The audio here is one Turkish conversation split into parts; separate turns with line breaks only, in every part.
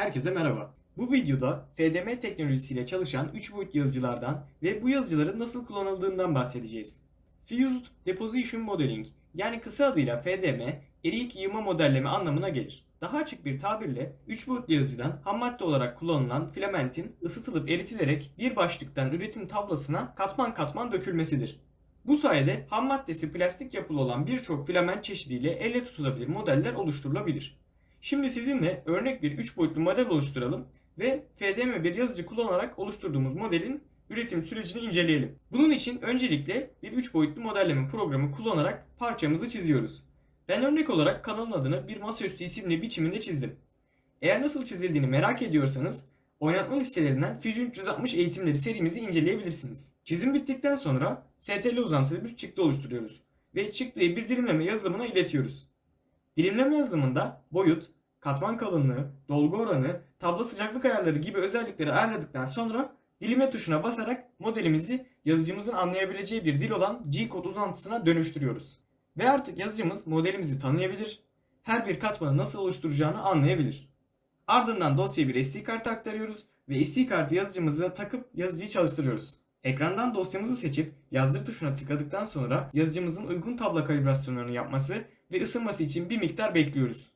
Herkese merhaba. Bu videoda FDM teknolojisiyle çalışan 3 boyutlu yazıcılardan ve bu yazıcıların nasıl kullanıldığından bahsedeceğiz. Fused Deposition Modeling yani kısa adıyla FDM, eriyik yığma modelleme anlamına gelir. Daha açık bir tabirle 3 boyutlu yazıcıdan ham madde olarak kullanılan filamentin ısıtılıp eritilerek bir başlıktan üretim tablasına katman katman dökülmesidir. Bu sayede ham maddesi plastik yapılı olan birçok filament çeşidiyle elle tutulabilir modeller oluşturulabilir. Şimdi sizinle örnek bir 3 boyutlu model oluşturalım ve FDM bir yazıcı kullanarak oluşturduğumuz modelin üretim sürecini inceleyelim. Bunun için öncelikle bir 3 boyutlu modelleme programı kullanarak parçamızı çiziyoruz. Ben örnek olarak kanalın adını bir masaüstü isimli biçiminde çizdim. Eğer nasıl çizildiğini merak ediyorsanız oynatma listelerinden Fusion 360 eğitimleri serimizi inceleyebilirsiniz. Çizim bittikten sonra STL uzantılı bir çıktı oluşturuyoruz ve çıktıyı bir dilimleme yazılımına iletiyoruz. Dilimleme yazılımında boyut, katman kalınlığı, dolgu oranı, tablo sıcaklık ayarları gibi özellikleri ayarladıktan sonra dilime tuşuna basarak modelimizi yazıcımızın anlayabileceği bir dil olan G-kod uzantısına dönüştürüyoruz. Ve artık yazıcımız modelimizi tanıyabilir, her bir katmanı nasıl oluşturacağını anlayabilir. Ardından dosyayı bir SD kartı aktarıyoruz ve SD kartı yazıcımıza takıp yazıcıyı çalıştırıyoruz. Ekrandan dosyamızı seçip yazdır tuşuna tıkladıktan sonra yazıcımızın uygun tablo kalibrasyonlarını yapması ve ısınması için bir miktar bekliyoruz.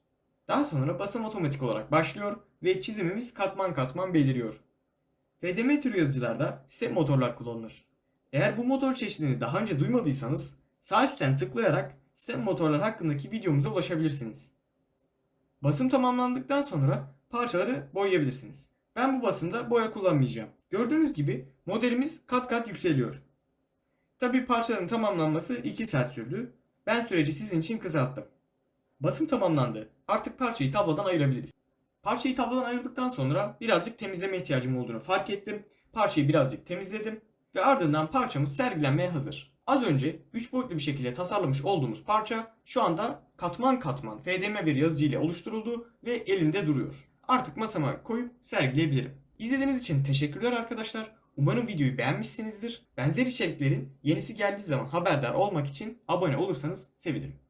Daha sonra basım otomatik olarak başlıyor ve çizimimiz katman katman beliriyor. FDM türü yazıcılarda step motorlar kullanılır. Eğer bu motor çeşidini daha önce duymadıysanız sağ üstten tıklayarak step motorlar hakkındaki videomuza ulaşabilirsiniz. Basım tamamlandıktan sonra parçaları boyayabilirsiniz. Ben bu basımda boya kullanmayacağım. Gördüğünüz gibi modelimiz kat kat yükseliyor. Tabi parçaların tamamlanması 2 saat sürdü. Ben süreci sizin için kısalttım. Basım tamamlandı. Artık parçayı tablodan ayırabiliriz. Parçayı tablodan ayırdıktan sonra birazcık temizleme ihtiyacım olduğunu fark ettim. Parçayı birazcık temizledim ve ardından parçamız sergilenmeye hazır. Az önce 3 boyutlu bir şekilde tasarlamış olduğumuz parça şu anda katman katman FDM bir yazıcı ile oluşturuldu ve elimde duruyor. Artık masama koyup sergileyebilirim. İzlediğiniz için teşekkürler arkadaşlar. Umarım videoyu beğenmişsinizdir. Benzer içeriklerin yenisi geldiği zaman haberdar olmak için abone olursanız sevinirim.